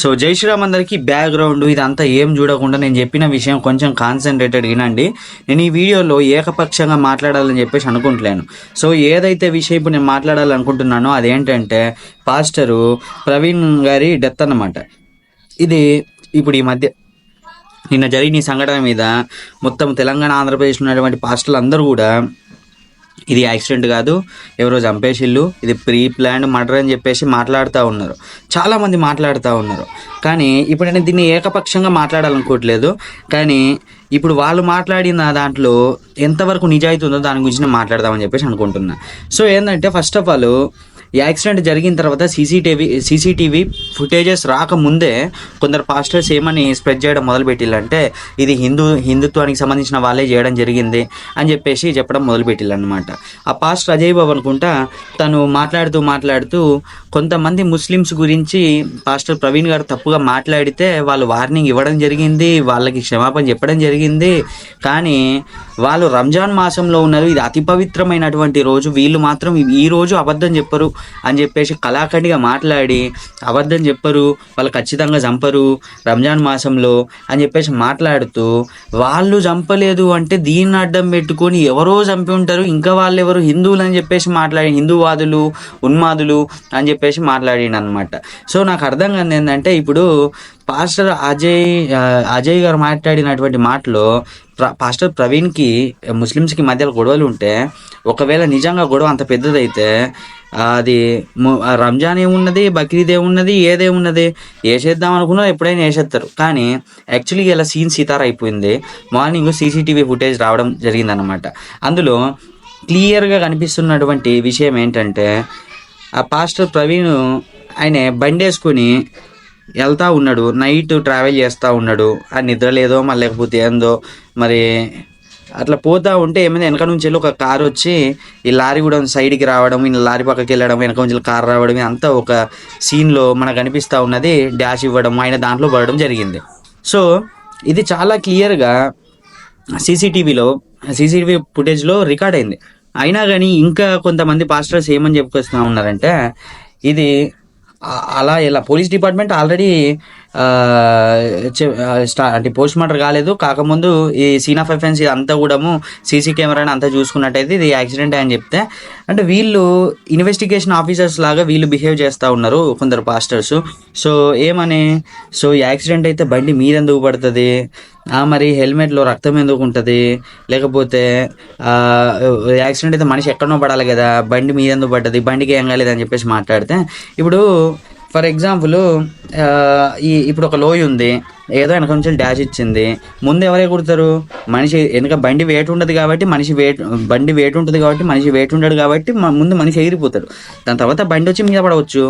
So జై శ్రీరామ్ అందరికీ background ఇదంతా ఏం చూడకుండా నేను చెప్పిన విషయం కొంచెం కాన్సన్ట్రేటెడ్ వినండి. నేను ఈ వీడియోలో ఏకపక్షంగా మాట్లాడాలని చెప్పేసి అనుకుంటలేను సో ఏదైతే విషయం ఇప్పుడు నేను మాట్లాడాలనుకుంటున్నానో అదేంటంటే పాస్టరు ప్రవీణ్ గారి డెత్ అన్నమాట. ఇది ఇప్పుడు ఈ మధ్య నిన్న జరిగిన ఈ సంఘటన మీద మొత్తం తెలంగాణ ఆంధ్రప్రదేశ్ ఉన్నటువంటి పాస్టర్లు అందరూ కూడా ఇది యాక్సిడెంట్ కాదు ఎవరో చంపేసిల్లు ఇది ప్రీ ప్లాన్ మర్డర్ అని చెప్పేసి మాట్లాడుతూ ఉన్నారు. చాలామంది మాట్లాడుతూ ఉన్నారు. కానీ ఇప్పుడు నేను దీన్ని ఏకపక్షంగా మాట్లాడాలనుకోవట్లేదు. కానీ ఇప్పుడు వాళ్ళు మాట్లాడిన దాంట్లో ఎంతవరకు నిజాయితీ ఉందో దాని గురించి నేను మాట్లాడదామని చెప్పేసి అనుకుంటున్నా. సో ఏంటంటే ఫస్ట్ ఆఫ్ ఆల్ ఈ యాక్సిడెంట్ జరిగిన తర్వాత సీసీటీవీ సీసీటీవీ ఫుటేజెస్ రాకముందే కొందరు పాస్టర్స్ ఏమని స్ప్రెడ్ చేయడం మొదలుపెట్టిల్లంటే ఇది హిందూ హిందుత్వానికి సంబంధించిన వాళ్ళే చేయడం జరిగింది అని చెప్పేసి చెప్పడం మొదలుపెట్టిల్లన్నమాట ఆ పాస్టర్ అజయ్ బాబు అనుకుంటా తను మాట్లాడుతూ మాట్లాడుతూ కొంతమంది ముస్లిమ్స్ గురించి పాస్టర్ ప్రవీణ్ గారు తప్పుగా మాట్లాడితే వాళ్ళు వార్నింగ్ ఇవ్వడం జరిగింది వాళ్ళకి క్షమాపణ చెప్పడం జరిగింది. కానీ వాళ్ళు రంజాన్ మాసంలో ఉన్నారు. ఇది అతి పవిత్రమైనటువంటి రోజు. వీళ్ళు మాత్రం ఈ రోజు అబద్ధం చెప్పరు అని చెప్పేసి కళాఖండిగా మాట్లాడి అబద్ధం చెప్పరు. వాళ్ళు ఖచ్చితంగా చంపరు రంజాన్ మాసంలో అని చెప్పేసి మాట్లాడుతూ వాళ్ళు చంపలేదు అంటే దీన్ని అడ్డం పెట్టుకొని ఎవరో చంపి ఉంటారు. ఇంకా వాళ్ళు ఎవరు? హిందువులు అని చెప్పేసి మాట్లాడి హిందూవాదులు ఉన్మాదులు అని చెప్పేసి మాట్లాడిండు అనమాట సో నాకు అర్థం కాదు ఏంటంటే ఇప్పుడు పాస్టర్ అజయ్ అజయ్ గారు మాట్లాడినటువంటి మాటలో పాస్టర్ ప్రవీణ్కి ముస్లిమ్స్కి మధ్యలో గొడవలు ఉంటే ఒకవేళ నిజంగా గొడవ అంత పెద్దదైతే అది రంజాన్ ఏమున్నది బక్రీద్ ఏమున్నది ఏదేమున్నది వేసేద్దాం అనుకున్నా ఎప్పుడైనా వేసేస్తారు కానీ యాక్చువల్లీ ఇలా సీన్ సీతార అయిపోయింది. మార్నింగ్ సీసీటీవీ ఫుటేజ్ రావడం జరిగిందనమాట అందులో క్లియర్గా కనిపిస్తున్నటువంటి విషయం ఏంటంటే ఆ పాస్టర్ ప్రవీణ్ ఆయన బండి వేసుకుని వెళ్తా ఉన్నాడు. నైట్ ట్రావెల్ చేస్తూ ఉన్నాడు. ఆ నిద్ర లేదో మళ్ళీ లేకపోతే ఏందో మరి అట్లా పోతా ఉంటే ఏమైనా వెనక నుంచి వెళ్ళి ఒక కారు వచ్చి ఈ లారీ కూడా సైడ్కి రావడం ఈ లారీ పక్కకి వెళ్ళడం వెనక నుంచి కారు రావడం అంతా ఒక సీన్లో మనకు అనిపిస్తూ ఉన్నది. డాష్ ఇవ్వడం ఆయన దాంట్లో పడడం జరిగింది. సో ఇది చాలా క్లియర్గా సీసీటీవీలో సీసీటీవీ ఫుటేజ్లో రికార్డ్ అయింది. అయినా కానీ ఇంకా కొంతమంది పాస్టర్స్ ఏమని చెప్పుకొస్తా ఉన్నారంటే ఇది అలా ఇలా పోలీస్ డిపార్ట్మెంట్ ఆల్రెడీ అంటే పోస్ట్ మార్టం కాలేదు. కాకముందు ఈ సీన్ ఆఫ్ ఎఫెన్స్ అంతా కూడాము సీసీ కెమెరాని అంతా చూసుకున్నట్టయితే ఇది యాక్సిడెంట్ అని చెప్తే అంటే వీళ్ళు ఇన్వెస్టిగేషన్ ఆఫీసర్స్ లాగా వీళ్ళు బిహేవ్ చేస్తూ ఉన్నారు కొందరు పాస్టర్స్. సో ఏమని? సో ఈ యాక్సిడెంట్ అయితే బండి మీద ఎందుకు పడుతుంది? ఆ, మరి హెల్మెట్లో రక్తం ఎందుకు ఉంటుంది? లేకపోతే యాక్సిడెంట్ అయితే మనిషి ఎక్కడనో పడాలి కదా బండి మీద ఎందుకు పడ్డది? బండికి ఏం కాలేదు అని చెప్పేసి మాట్లాడితే ఇప్పుడు ఫర్ ఎగ్జాంపుల్ ఈ ఇప్పుడు ఒక లోయ ఉంది ఏదో వెనక నుంచి డాష్ ఇచ్చింది. ముందు ఎవరే కుడతారు మనిషి ఎందుకంటే బండి వెయిట్ ఉండదు కాబట్టి మనిషి వెయిట్ బండి వెయిట్ ఉంటుంది కాబట్టి మనిషి వెయిట్ ఉండడు కాబట్టి ముందు మనిషి ఎగిరిపోతాడు. దాని తర్వాత బండి వచ్చి మీద పడవచ్చు.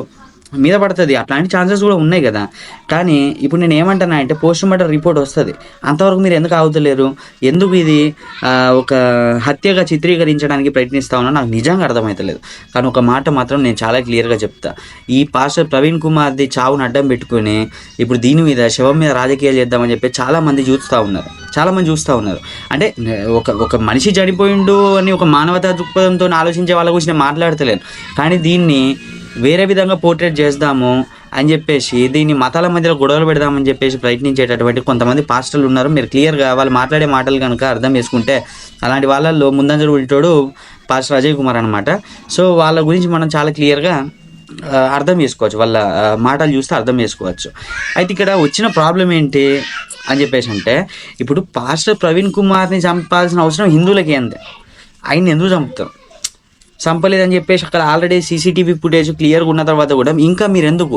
మీద పడుతుంది. అట్లాంటి ఛాన్సెస్ కూడా ఉన్నాయి కదా. కానీ ఇప్పుడు నేను ఏమంటున్నా అంటే పోస్ట్ మార్టం రిపోర్ట్ వస్తుంది. అంతవరకు మీరు ఎందుకు ఆగుతలేరు? ఎందుకు ఇది ఒక హత్యగా చిత్రీకరించడానికి ప్రయత్నిస్తా ఉన్నా నాకు నిజంగా అర్థమవుతలేదు కానీ ఒక మాట మాత్రం నేను చాలా క్లియర్గా చెప్తా. ఈ పాస్టర్ ప్రవీణ్ కుమార్ది చావును అడ్డం పెట్టుకుని ఇప్పుడు దీని మీద శవం మీద రాజకీయాలు చేద్దామని చెప్పి చాలా మంది చూస్తూ ఉన్నారు. చాలామంది చూస్తూ ఉన్నారు. అంటే ఒక ఒక మనిషి చనిపోయిండు అని ఒక మానవతా దృక్పథంతో ఆలోచించే వాళ్ళ గురించి నేను మాట్లాడతలేను. కానీ దీన్ని వేరే విధంగా పోర్ట్రేట్ చేద్దాము అని చెప్పేసి దీన్ని మతాల మధ్యలో గొడవలు పెడదామని చెప్పేసి ప్రయత్నించేటటువంటి కొంతమంది పాస్టర్లు ఉన్నారు. మీరు క్లియర్గా వాళ్ళు మాట్లాడే మాటలు కనుక అర్థం చేసుకుంటే అలాంటి వాళ్ళల్లో ముందంజలు ఉండేటోడు పాస్టర్ అజయ్ కుమార్ అనమాట సో వాళ్ళ గురించి మనం చాలా క్లియర్గా అర్థం చేసుకోవచ్చు. వాళ్ళ మాటలు చూస్తే అర్థం చేసుకోవచ్చు. అయితే ఇక్కడ వచ్చిన ప్రాబ్లం ఏంటి అని చెప్పేసి అంటే ఇప్పుడు పాస్టర్ ప్రవీణ్ కుమార్ని చంపాల్సిన అవసరం హిందువులకి ఏంది ఆయన ఎందుకు చంపుతారు? చంపలేదని చెప్పేసి అక్కడ ఆల్రెడీ సీసీటీవీ ఫుటేజ్ క్లియర్గా ఉన్న తర్వాత కూడా ఇంకా మీరు ఎందుకు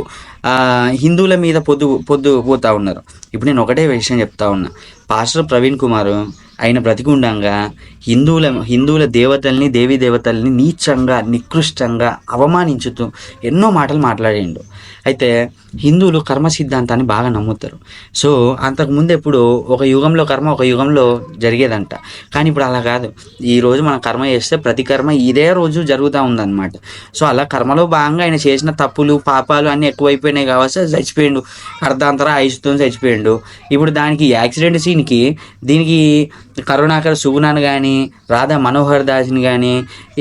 హిందువుల మీద పొద్దు పొద్దు పోతా ఉన్నారు? ఇప్పుడు నేను ఒకటే విషయం చెప్తా ఉన్నా. పాస్టర్ ప్రవీణ్ కుమార్ ఆయన బ్రతికుండంగా హిందువుల హిందువుల దేవతల్ని దేవీ దేవతల్ని నీచంగా నికృష్టంగా అవమానించుతూ ఎన్నో మాటలు మాట్లాడిండు. అయితే హిందువులు కర్మ సిద్ధాంతాన్ని బాగా నమ్ముతారు. సో అంతకుముందు ఎప్పుడు ఒక యుగంలో కర్మ ఒక యుగంలో జరిగేదంట. కానీ ఇప్పుడు అలా కాదు. ఈరోజు మనం కర్మ చేస్తే ప్రతి కర్మ ఇదే రోజు జరుగుతూ ఉందన్నమాట. సో అలా కర్మలో భాగంగా ఆయన చేసిన తప్పులు పాపాలు అన్నీ ఎక్కువైపోయినాయి కావచ్చు చచ్చిపోయిండు. అర్ధాంతర ఆయుష్తో చచ్చిపోయిండు. ఇప్పుడు దానికి యాక్సిడెంట్ సీన్కి దీనికి కరుణాకర్ సుగుణాన్ కానీ రాధా మనోహర్ దాస్ని కానీ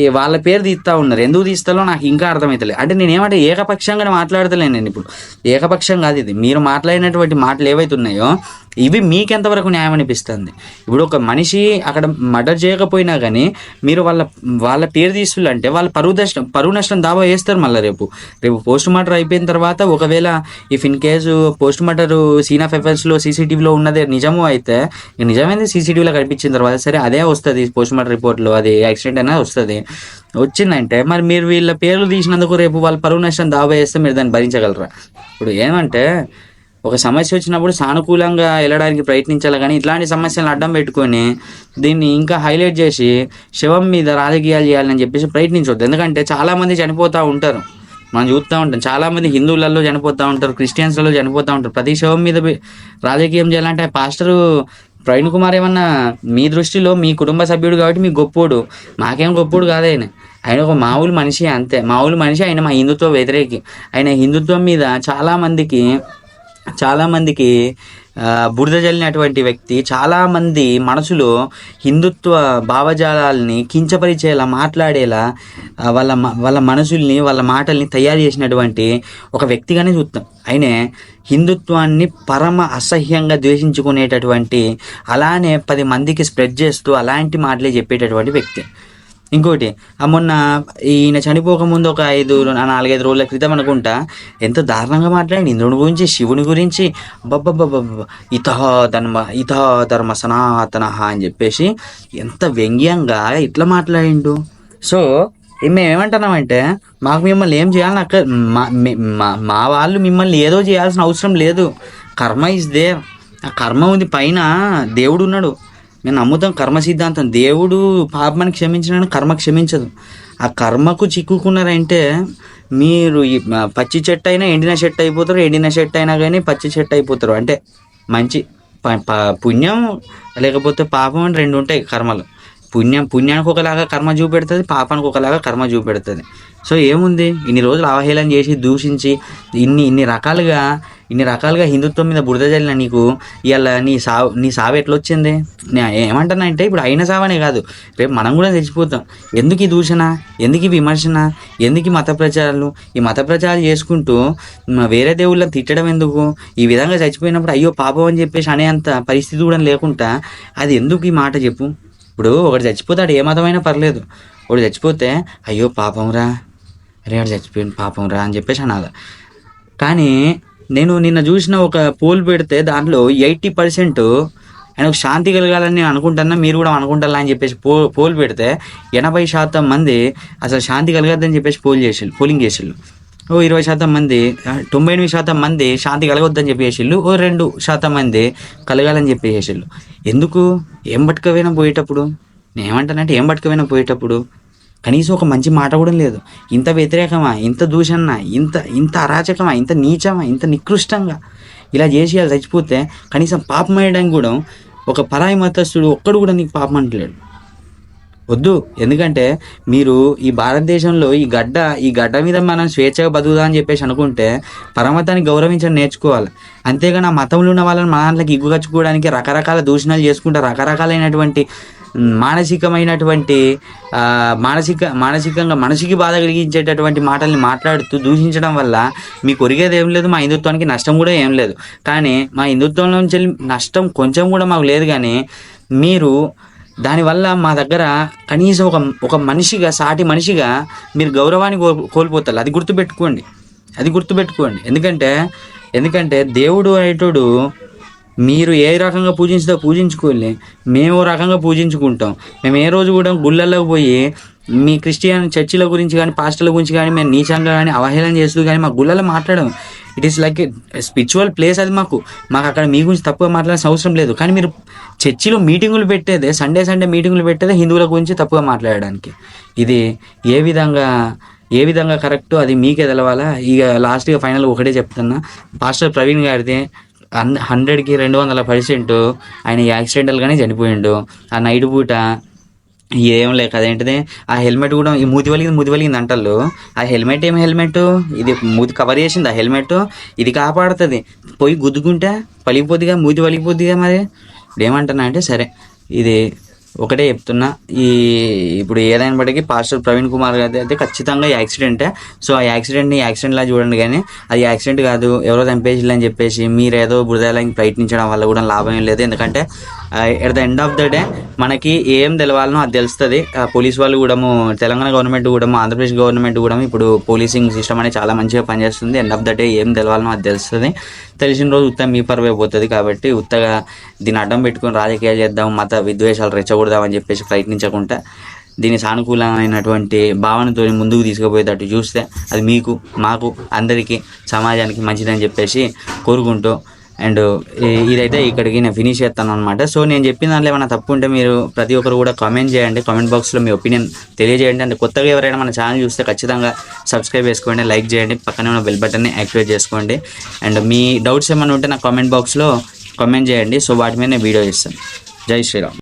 వాళ్ళ పేరు తీస్తా ఉన్నారు. ఎందుకు తీస్తాలో నాకు ఇంకా అర్థమవుతలేదు అంటే నేను ఏమంటే ఏకపక్షంగా మాట్లాడతలేను నేను ఇప్పుడు. ఏకపక్షం కాదు ఇది. మీరు మాట్లాడినటువంటి మాటలు ఏవైతే ఉన్నాయో ఇవి మీకెంతవరకు న్యాయం అనిపిస్తుంది ఇప్పుడు ఒక మనిషి అక్కడ మర్డర్ చేయకపోయినా కానీ మీరు వాళ్ళ వాళ్ళ పేరు తీసుకుంటే వాళ్ళ పరువు నష్టం పరువు నష్టం దావా వేస్తారు మళ్ళీ రేపు. రేపు పోస్ట్ మార్టర్ అయిపోయిన తర్వాత ఒకవేళ if in case post mortem scene of ఎఫెన్స్లో సీసీటీవీలో ఉన్నదే నిజము అయితే నిజమైంది సీసీటీవీలో కనిపించిన తర్వాత సరే అదే వస్తుంది పోస్ట్ మార్టర్ రిపోర్ట్లో అది యాక్సిడెంట్ అనేది వస్తుంది. వచ్చిందంటే మరి మీరు వీళ్ళ పేర్లు తీసినందుకు రేపు వాళ్ళ పరువు నష్టం దావా వేస్తే మీరు దాన్ని భరించగలరా? ఇప్పుడు ఏమంటే ఒక సమస్య వచ్చినప్పుడు సానుకూలంగా వెళ్ళడానికి ప్రయత్నించాలి కానీ ఇట్లాంటి సమస్యలను అడ్డం పెట్టుకొని దీన్ని ఇంకా హైలైట్ చేసి శవం మీద రాజకీయాలు చేయాలని చెప్పేసి ప్రయత్నించవద్దు ఎందుకంటే చాలామంది చనిపోతూ ఉంటారు. మనం చూస్తూ ఉంటాం. చాలామంది హిందువులలో చనిపోతూ ఉంటారు క్రిస్టియన్స్లలో చనిపోతూ ఉంటారు. ప్రతి శవం మీద రాజకీయం చేయాలంటే ఆ పాస్టరు ప్రవీణ్ కుమార్ ఏమన్నా మీ దృష్టిలో మీ కుటుంబ సభ్యుడు కాబట్టి మీ గొప్పోడు. మాకేం గొప్పోడు కాదు ఆయన. ఆయన ఒక మామూలు మనిషి అంతే. మామూలు మనిషి ఆయన మా హిందుత్వ వ్యతిరేకి. ఆయన హిందుత్వం మీద చాలామందికి చాలామందికి బురద జల్లినటువంటి వ్యక్తి చాలామంది మనసులో హిందుత్వ భావజాలాల్ని కించపరిచేలా మాట్లాడేలా వాళ్ళ వాళ్ళ మనసుల్ని వాళ్ళ మాటల్ని తయారు చేసినటువంటి ఒక వ్యక్తిగానే చూస్తాం ఆయనే హిందుత్వాన్ని పరమ అసహ్యంగా ద్వేషించుకునేటటువంటి అలానే పది మందికి స్ప్రెడ్ చేస్తూ అలాంటి మాటలే చెప్పేటటువంటి వ్యక్తి. ఇంకోటి ఆ మొన్న ఈయన చనిపోక ముందు ఒక ఐదు నా- నాలుగైదు రోజుల క్రితం అనుకుంటా ఎంత దారుణంగా మాట్లాడి ఇంద్రుని గురించి శివుని గురించి బబ్బబ్బబ్బ ఇత ధర్మ ఇత ధర్మ సనాతన అని చెప్పేసి ఎంత వ్యంగ్యంగా ఇట్లా మాట్లాడిండు. సో మేమేమంటున్నామంటే మాకు మిమ్మల్ని ఏం చేయాలని అక్క మా మా- మా వాళ్ళు మిమ్మల్ని ఏదో చేయాల్సిన అవసరం లేదు. కర్మ ఇస్ దేవ్ ఆ కర్మ ఉంది పైన దేవుడు ఉన్నాడు నేను నమ్ముతాం కర్మ సిద్ధాంతం. దేవుడు పాపమని క్షమించిన కర్మ క్షమించదు. ఆ కర్మకు చిక్కుకున్నారంటే మీరు ఈ పచ్చి చెట్టు అయినా ఎండిన చెట్టు అయిపోతారు ఎండిన చెట్టు అయినా కానీ పచ్చి చెట్టు అయిపోతారు అంటే మంచి ప- ప- పుణ్యం లేకపోతే పాపం అని రెండు ఉంటాయి కర్మలు. పుణ్యం పుణ్యానికి ఒకలాగా కర్మ చూపెడుతుంది పాపానికి ఒకలాగా కర్మ చూపెడుతుంది. సో ఏముంది? ఇన్ని రోజులు అవహేళన చేసి దూషించి ఇన్ని ఇన్ని రకాలుగా ఇన్ని రకాలుగా హిందుత్వం మీద బురద జల్లిన నీకు ఇవాళ నీ సావు నీ సావు ఎట్లొచ్చింది? ఏమంటున్నా అంటే ఇప్పుడు అయిన సావనే కాదు. రేపు మనం కూడా చచ్చిపోతాం. ఎందుకు ఈ దూషణ? ఎందుకు ఈ విమర్శన? ఎందుకు ఈ మత ప్రచారాలు? ఈ మత ప్రచారాలు చేసుకుంటూ వేరే దేవుళ్ళని తిట్టడం ఎందుకు? ఈ విధంగా చచ్చిపోయినప్పుడు అయ్యో పాపం అని చెప్పేసి అనేంత పరిస్థితి కూడా లేకుండా అది ఎందుకు ఈ మాట చెప్పు? ఇప్పుడు ఒకటి చచ్చిపోతాడు ఏ మతమైనా పర్లేదు. ఒకటి చచ్చిపోతే అయ్యో పాపం రా అరే వాడు చచ్చిపోయింది పాపం రా అని చెప్పేసి అనాలి. కానీ నేను నిన్న చూసిన ఒక పోల్ పెడితే దాంట్లో ఎయిటీ పర్సెంట్ ఆయనకు శాంతి కలగాలని నేను అనుకుంటున్నా మీరు కూడా అనుకుంటారా అని చెప్పేసి పో పోల్ పెడితే ఎనభై శాతం మంది అసలు శాంతి కలగద్దని చెప్పేసి పోల్ చేసిళ్ళు పోలింగ్ చేసిళ్ళు. ఓ ఇరవై శాతం మంది తొంభై ఎనిమిది శాతం మంది శాంతి కలగొద్దని చెప్పేసిళ్ళు ఓ రెండు శాతం మంది కలగాలని చెప్పేసిళ్ళు ఎందుకు? ఏం పట్టుకపోయినా పోయేటప్పుడు? నేను ఏమంటానంటే ఏం పట్టుకపోయినా పోయేటప్పుడు? కనీసం ఒక మంచి మాట కూడా లేదు. ఇంత వ్యతిరేకమా? ఇంత దూషణ ఇంత ఇంత అరాచకమా? ఇంత నీచమా? ఇంత నికృష్టంగా? ఇలా చేసి వాళ్ళు చచ్చిపోతే కనీసం పాపం వేయడానికి కూడా ఒక పరాయి మతస్థుడు ఒక్కడు కూడా నీకు పాపం అంటలేడు. వద్దు. ఎందుకంటే మీరు ఈ భారతదేశంలో ఈ గడ్డ ఈ గడ్డ మీద మనం స్వేచ్ఛగా బతుకుదా అని చెప్పేసి అనుకుంటే పరమతాన్ని గౌరవించడం నేర్చుకోవాలి. అంతేగాని ఆ మతంలో ఉన్న వాళ్ళని మన దాంట్లోకి ఇగ్గుగచ్చుకోవడానికి రకరకాల దూషణలు చేసుకుంటే రకరకాలైనటువంటి మానసికమైనటువంటి మానసిక మానసికంగా మనసుకి బాధ కలిగించేటటువంటి మాటల్ని మాట్లాడుతూ దూషించడం వల్ల మీకు ఒరిగేది ఏం లేదు మా హిందుత్వానికి నష్టం కూడా ఏం లేదు. కానీ మా హిందుత్వం నుంచి నష్టం కొంచెం కూడా మాకు లేదు కానీ మీరు దానివల్ల మా దగ్గర కనీసం ఒక ఒక మనిషిగా సాటి మనిషిగా మీరు గౌరవాన్ని కో కోల్పోతారు. అది గుర్తుపెట్టుకోండి. అది గుర్తుపెట్టుకోండి. ఎందుకంటే ఎందుకంటే దేవుడు అనేటోడు మీరు ఏ రకంగా పూజించుతో పూజించుకోలే మేము ఓ రకంగా పూజించుకుంటాం. మేము ఏ రోజు కూడా గుళ్ళల్లోకి పోయి మీ క్రిస్టియన్ చర్చిల గురించి కానీ పాస్టర్ల గురించి కానీ మేము నీచంగా కానీ అవహేళన చేస్తూ కానీ మా గుళ్ళలో మాట్లాడడం it is like spiritual place అది మాకు. మాకు అక్కడ మీ గురించి తప్పుగా మాట్లాడాల్సిన అవసరం లేదు. కానీ మీరు చర్చిలో మీటింగులు పెట్టేదే సండే సండే మీటింగులు పెట్టేదే హిందువుల గురించి తప్పుగా మాట్లాడడానికి. ఇది ఏ విధంగా ఏ విధంగా కరెక్ట్ అది మీకే తెలవాలా? ఇక లాస్ట్గా ఫైనల్ ఒకటే చెప్తున్నా. పాస్టర్ ప్రవీణ్ గారిది హండ్రెడ్కి రెండు వందల పర్సెంట్ ఆయన యాక్సిడెంటల్గానే చనిపోయిండు. ఆ నైట్ పూట ఏం లేక అదేంటిది ఆ హెల్మెట్ కూడా ఈ మూతి వలిగింది మూతి వలిగింది అంటారు ఆ హెల్మెట్ ఏం హెల్మెట్? ఇది మూతి కవర్ చేసింది ఆ హెల్మెట్. ఇది కాపాడుతుంది. పోయి గుద్దుకుంటే పలిగిపోద్దిగా మూతి వలిగిపోద్దిగా మరి? ఇప్పుడు ఏమంటున్నా అంటే సరే. ఇది ఒకటే చెప్తున్నా. ఈ ఇప్పుడు ఏదైనా పాస్టర్ ప్రవీణ్ కుమార్ గారి అయితే ఖచ్చితంగా ఈ యాక్సిడెంటే. సో ఆ యాక్సిడెంట్ని యాక్సిడెంట్లా చూడండి కానీ అది యాక్సిడెంట్ కాదు ఎవరో చంపేసిల్లు అని చెప్పేసి మీరు ఏదో ప్రయత్నించడం వల్ల కూడా లాభం ఏం లేదు. ఎందుకంటే at the end of the day మనకి ఏం తెలవాలనో అది తెలుస్తుంది. పోలీస్ వాళ్ళు కూడా తెలంగాణ గవర్నమెంట్ కూడా ఆంధ్రప్రదేశ్ గవర్నమెంట్ కూడా ఇప్పుడు పోలీసింగ్ సిస్టమ్ అనేది చాలా మంచిగా పనిచేస్తుంది. ఎండ్ ఆఫ్ ద డే ఏం తెలవాలనో అది తెలుస్తుంది. తెలిసిన రోజు ఉత్త మీ పరువే పోతుంది కాబట్టి ఉత్తగా దీన్ని అడ్డం పెట్టుకుని రాజకీయాలు చేద్దాం మత విద్వేషాలు రెచ్చగొడదాం అని చెప్పేసి ప్రయత్నించకుండా దీని సానుకూలమైనటువంటి భావనతో ముందుకు తీసుకుపోయేటట్టు చూస్తే అది మీకు మాకు అందరికీ సమాజానికి మంచిదని చెప్పేసి కోరుకుంటూ అండ్ ఇదైతే ఇక్కడికి నేను ఫినిష్ చేస్తాను అనమాట సో నేను చెప్పిన దాంట్లో ఏమైనా తప్పు ఉంటే మీరు ప్రతి ఒక్కరు కూడా కామెంట్ చేయండి. కామెంట్ బాక్స్లో మీ ఒపీనియన్ తెలియజేయండి. అండ్ కొత్తగా ఎవరైనా మన ఛానల్ చూస్తే ఖచ్చితంగా సబ్స్క్రైబ్ చేసుకోండి లైక్ చేయండి పక్కనే ఉన్న బెల్ బటన్ని యాక్టివేట్ చేసుకోండి. అండ్ మీ డౌట్స్ ఏమైనా ఉంటే నా కామెంట్ బాక్స్లో కామెంట్ చేయండి. సో వాటి మీద నేను వీడియో చేస్తాను. జై శ్రీరామ్.